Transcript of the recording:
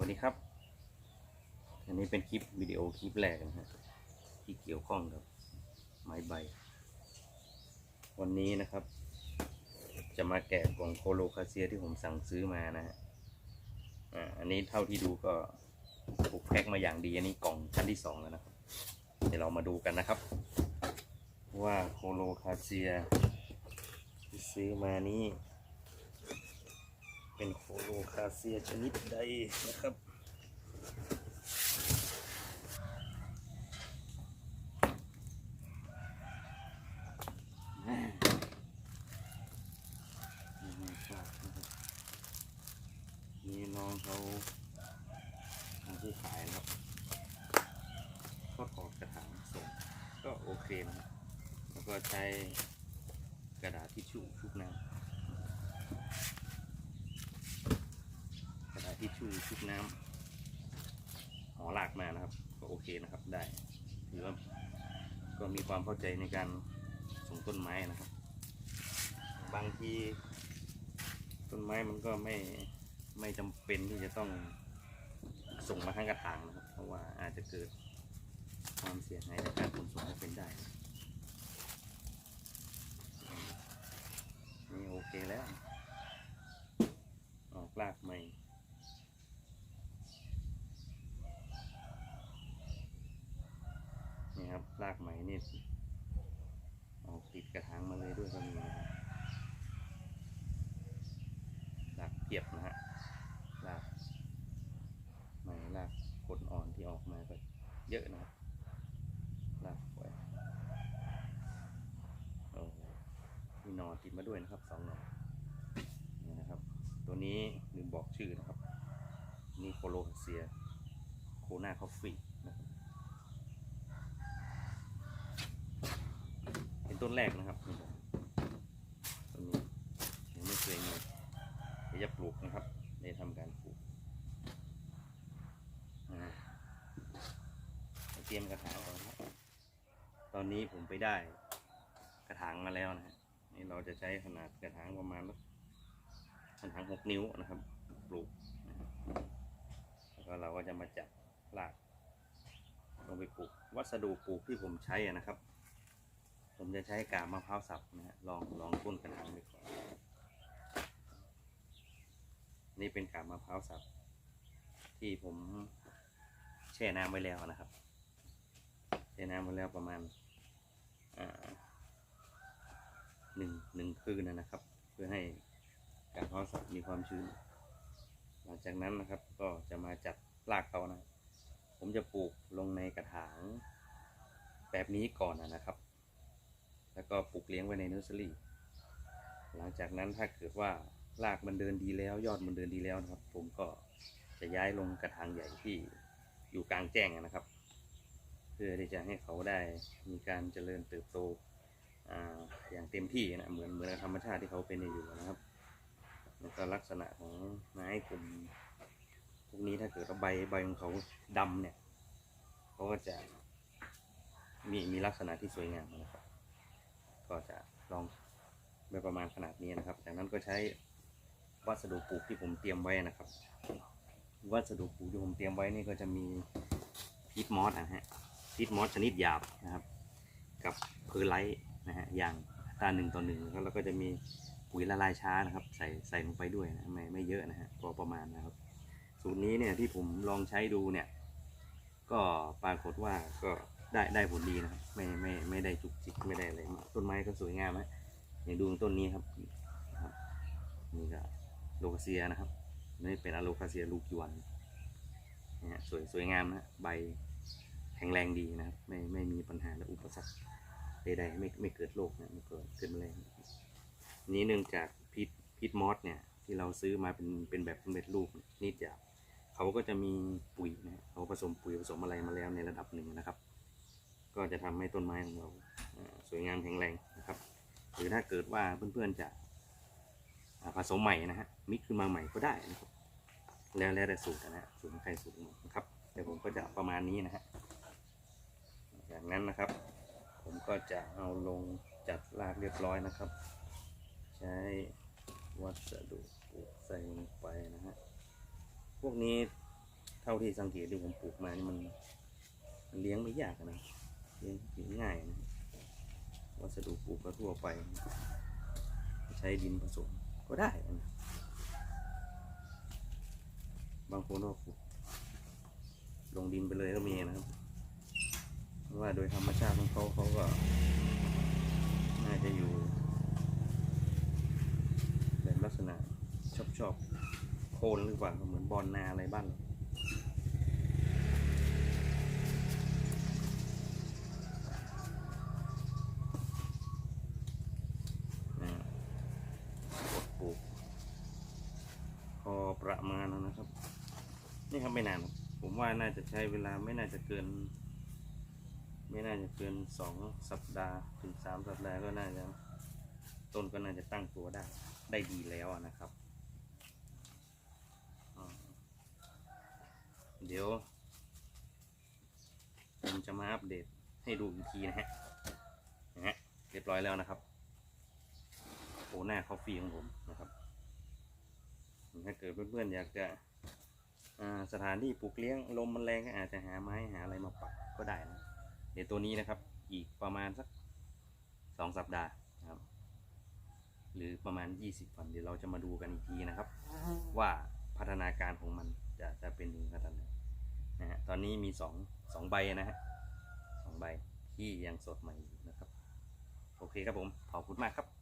วัสดีครับ อันนี้เป็นคลิปวิดีโอคลิปแรกนะฮะที่เกี่ยวข้องกับไม้ใบ วันนี้นะครับ จะมาแกะกล่องโคโลคาเซียที่ผมสั่งซื้อมานะฮะอ่าอันนี้เท่าที่ดูก็ถูกแพ็คมาอย่างดีอันนี้กล่องชั้นที่สองแล้วนะครับ เดี๋ยวเรามาดูกันนะครับ ว่าโคโลคาเซียที่ซื้อมานี้ เป็นโคโลคาเซียชนิดใดนะครับนี่น้องเขาทำที่ขายนะครับก็ขอกระถางส่งก็โอเคนะครับแล้วก็ใช้กระดาษทิชชู่ชุบน้ำก ระดาษทิชชู่ชุบน้ำหอหลากมานะครับ ก็โอเคนะครับได้ถือว่าก็มีความเข้าใจในการส่งต้นไม้นะครับ บางทีต้นไม้มันก็ไม่ไม่จำเป็นที่จะต้องส่งมาทั้งกระถางนะครับ เพราะว่าอาจจะเกิดความเสียหายในการขนส่งก็เป็นได้นี่โอเคแล้ว ออกรากใหม่ นี่ครับรากใหม่นี่ออกติดกระถางมาเลยด้วยก็มีนะครับรากเปียบนะฮะรากใหม่รากผลอ่อนที่ออกมาก็เยอะนะครับรากสวยโอ้มีนอนติดมาด้วยนะครับสองนอนี่นะครับ ตัวนี้ลืมบอกชื่อนะครับ นี่โคโลเซีย โคนาคอฟฟี่นะครับเป็น ต้นแรกนะครับนี่ผมต้นนี้ยังไม่เคยมีเดี๋ยวจะปลูกนะครับได้ทำการปลูกเตรียมกระถางก่อนครับตอนนี้ผมไปได้กระถางมาแล้วนะฮะนี่เราจะใช้ขนาดกระถางประมาณกระถางหกนิ้วนะครับปลูกแล้วก็เราก็จะมาจับรากลงไปปลูกวัสดุปลูกที่ผมใช้นะครับ ผมจะใช้กาบมะพร้าวสับนะฮะลองลองต้นกระถางไปก่อนนี่เป็นกาบมะพร้าวสับ ที่ผมแช่น้ำไว้แล้วนะครับแช่น้ำไว้แล้วประมาณหนึ่งหนึ่งคืนนะครับ เพื่อให้การเพร้าะสัตว์มีความชื้น หลังจากนั้นนะครับก็จะมาจัดรากเขานะ ผมจะปลูกลงในกระถางแบบนี้ก่อนนะครับ แล้วก็ปลูกเลี้ยงไว้ในเนอร์เซอรี่ หลังจากนั้นถ้าเกิดว่ารากมันเดินดีแล้ว ยอดมันเดินดีแล้วนะครับ ผมก็จะย้ายลงกระถางใหญ่ที่อยู่กลางแจ้งนะครับ เพื่อที่จะให้เขาได้มีการเจริญเติบโตออย่างเต็มที่นะเหมือนเหมือนธรรมชาติที่เขาเป็นอยู่นะครับแล้วก็ลักษณะของไม้กลุ่มพวกนี้ถ้าเกิดว่าใบใบของเขาดำเนี่ยเขาก็จะมีมีลักษณะที่สวยงามนะครับ ก็จะลองไปประมาณขนาดนี้นะครับ จากนั้นก็ใช้วัสดุปลูกที่ผมเตรียมไว้นะครับ วัสดุปลูกที่ผมเตรียมไว้นี่ก็จะมีพีทมอสนะฮะพีทมอสชนิดหยาบนะครับ กับเพอร์ไลท์นะฮะอย่างตาหนึ่งต่อหนึ่งแล้วก็จะมีปุ๋ยละลายช้านะครับ ใส่ใส่ลงไปด้วยนะไม่ไม่เยอะนะฮะพอประมาณนะครับ สูตรนี้เนี่ยที่ผมลองใช้ดูเนี่ย ก็ปรากฏว่าก็ ได้ได้ผลดีนะครับ ไม่ไม่ไม่ได้จุกจิกไม่ได้อะไรมากต้นไม้ก็สวยงามนะอย่างดูต้นนี้ครับนะครับ นี่ก็โลคาเซียนะครับนี่เป็นอะโลคาเซียลูกยวนนะฮะสวยสวยงามนะใบแข็งแรงดีนะครับ ไม่ไม่มีปัญหาและอุปสรรคใดๆไม่ไม่เกิดโรคนะไม่เกิดเกิดแมลงนี้เนื่องจากพิษพิษมอสเนี่ยที่เราซื้อมาเป็นเป็นแบบสำเร็จรูปนี่จะเขาก็จะมีปุ๋ยนะฮะเขาผสมปุ๋ยผสมอะไรมาแล้วในระดับหนึ่งนะครับ ก็จะทำให้ต้นไม้ของเราสวยงามแข็งแรงนะครับ หรือถ้าเกิดว่าเพื่อนๆจะผสมใหม่นะฮะมิกขึ้นมาใหม่ก็ได้นะครับแล้วแล้วแต่สูตรนะฮะสูตรของใครสูตรของมันนะครับแต่ผมก็จะประมาณนี้นะฮะจากนั้นนะครับ ผมก็จะเอาลงจัดรากเรียบร้อยนะครับ ใช้วัสดุปลูกใส่ลงไปนะฮะพวกนี้เท่าที่สังเกตที่ผมปลูกมานี่มันมันเลี้ยงไม่ยากนะ เลี้ยงเลี้ยงง่ายนะวัสดุปลูกก็ทั่วไปใช้ดินผสมก็ได้นะบางคนก็ปลูกลงดินไปเลยก็มีนะครับเพราะว่าโดยธรรมชาติของเขาเขาก็ น่าจะอยู่แบบลักษณะชอบชอบโคนหรือเปล่าเหมือนบอลนาอะไรบ้านเรา ประมาณนั้นนะครับ นี่ครับไม่นานผมว่าน่าจะใช้เวลาไม่น่าจะเกิน ไม่น่าจะเกินสองสัปดาห์ถึงสามสัปดาห์ก็น่าจะต้นก็น่าจะตั้งตัวได้ได้ดีแล้วนะครับเดี๋ยวผมจะมาอัปเดตให้ดูอีกทีนะฮะนะฮะเรียบร้อยแล้วนะครับโอ้หน้าคอฟฟี่ของผมนะครับ ถ้าเกิดเพื่อนๆอยากจะสถานที่ปลูกเลี้ยงลมมันแรงก็อาจจะหาไม้หาอะไรมาปักก็ได้นะเดี๋ยวตัวนี้นะครับอีกประมาณสักสองสัปดาห์นะครับ หรือประมาณ 20วันเดี๋ยวเราจะมาดูกันอีกทีนะครับ ว่าพัฒนาการของมันจะจะเป็นขนาดไหนนะฮะตอนนี้มีสองสองใบนะฮะสองใบที่ยังสดใหม่อยู่นะครับ โอเคครับผม ขอบคุณมากครับ